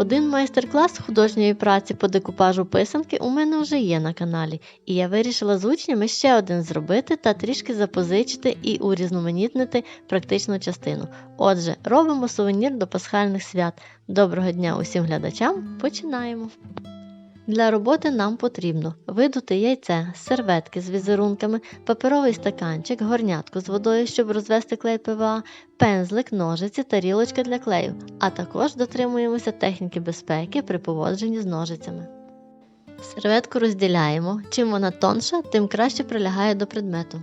Один майстер-клас художньої праці по декупажу писанки у мене вже є на каналі, і я вирішила з учнями ще один зробити та трішки запозичити і урізноманітнити практичну частину. Отже, робимо сувенір до пасхальних свят. Доброго дня усім глядачам! Починаємо! Для роботи нам потрібно видути яйце, серветки з візерунками, паперовий стаканчик, горнятку з водою, щоб розвести клей ПВА, пензлик, ножиці, тарілочка для клею, а також дотримуємося техніки безпеки при поводженні з ножицями. Серветку розділяємо. Чим вона тонша, тим краще прилягає до предмету.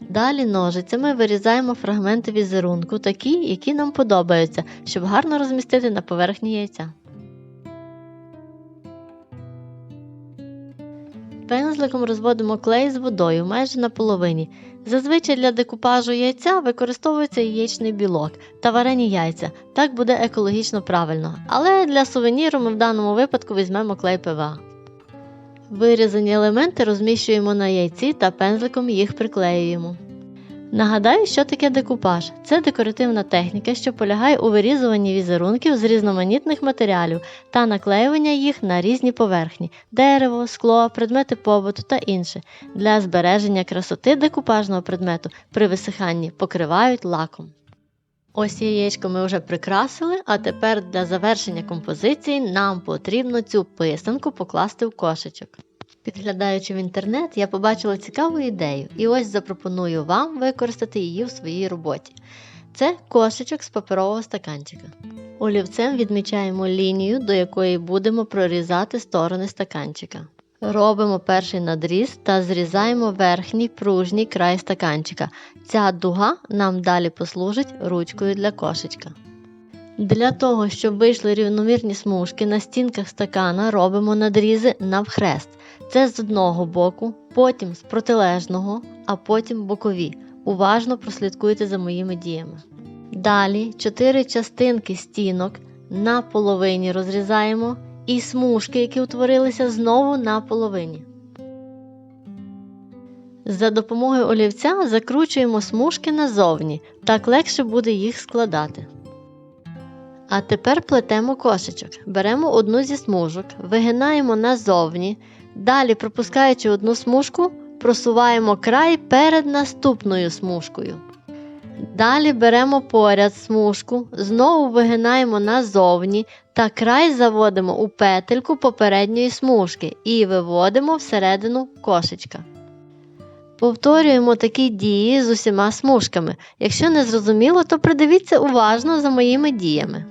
Далі ножицями вирізаємо фрагменти візерунку, такі, які нам подобаються, щоб гарно розмістити на поверхні яйця. Пензликом розводимо клей з водою майже наполовині. Зазвичай для декупажу яйця використовується яєчний білок та варені яйця. Так буде екологічно правильно. Але для сувеніру ми в даному випадку візьмемо клей ПВА. Вирізані елементи розміщуємо на яйці та пензликом їх приклеюємо. Нагадаю, що таке декупаж. Це декоративна техніка, що полягає у вирізуванні візерунків з різноманітних матеріалів та наклеювання їх на різні поверхні дерево, скло, предмети побуту та інше. Для збереження красоти декупажного предмету при висиханні покривають лаком. Ось яєчко ми вже прикрасили, а тепер для завершення композиції нам потрібно цю писанку покласти в кошечок. Підглядаючи в інтернет, я побачила цікаву ідею і ось запропоную вам використати її в своїй роботі. Це кошечок з паперового стаканчика. Олівцем відмічаємо лінію, до якої будемо прорізати сторони стаканчика. Робимо перший надріз та зрізаємо верхній пружній край стаканчика. Ця дуга нам далі послужить ручкою для кошечка. Для того, щоб вийшли рівномірні смужки на стінках стакана, робимо надрізи навхрест. Це з одного боку, потім з протилежного, а потім бокові. Уважно прослідкуйте за моїми діями. Далі 4 частинки стінок на половині розрізаємо і смужки, які утворилися знову на половині. За допомогою олівця закручуємо смужки назовні, так легше буде їх складати. А тепер плетемо кошечок. Беремо одну зі смужок, вигинаємо назовні, далі, пропускаючи одну смужку, просуваємо край перед наступною смужкою. Далі беремо поряд смужку, знову вигинаємо назовні та край заводимо у петельку попередньої смужки і виводимо всередину кошечка. Повторюємо такі дії з усіма смужками. Якщо не зрозуміло, то придивіться уважно за моїми діями.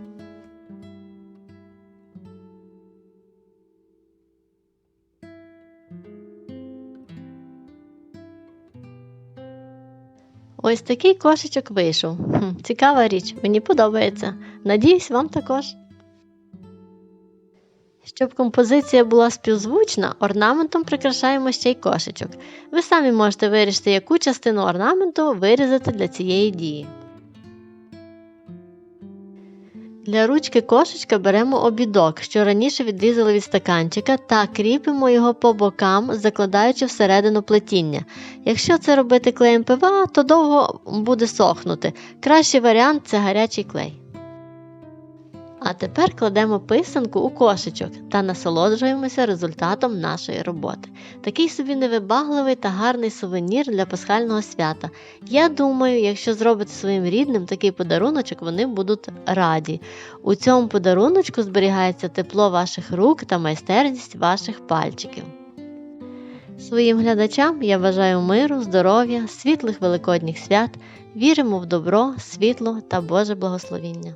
Ось такий кошечок вийшов. Хм, цікава річ, мені подобається. Надіюсь, вам також. Щоб композиція була співзвучна, орнаментом прикрашаємо ще й кошечок. Ви самі можете вирішити, яку частину орнаменту вирізати для цієї дії. Для ручки кошечка беремо обідок, що раніше відрізали від стаканчика, та кріпимо його по бокам, закладаючи всередину плетіння. Якщо це робити клеєм пива, то довго буде сохнути. Кращий варіант це гарячий клей. А тепер кладемо писанку у кошечок та насолоджуємося результатом нашої роботи. Такий собі невибагливий та гарний сувенір для пасхального свята. Я думаю, якщо зробити своїм рідним такий подаруночок, вони будуть раді. У цьому подаруночку зберігається тепло ваших рук та майстерність ваших пальчиків. Своїм глядачам я бажаю миру, здоров'я, світлих великодніх свят, віримо в добро, світло та Боже благословіння.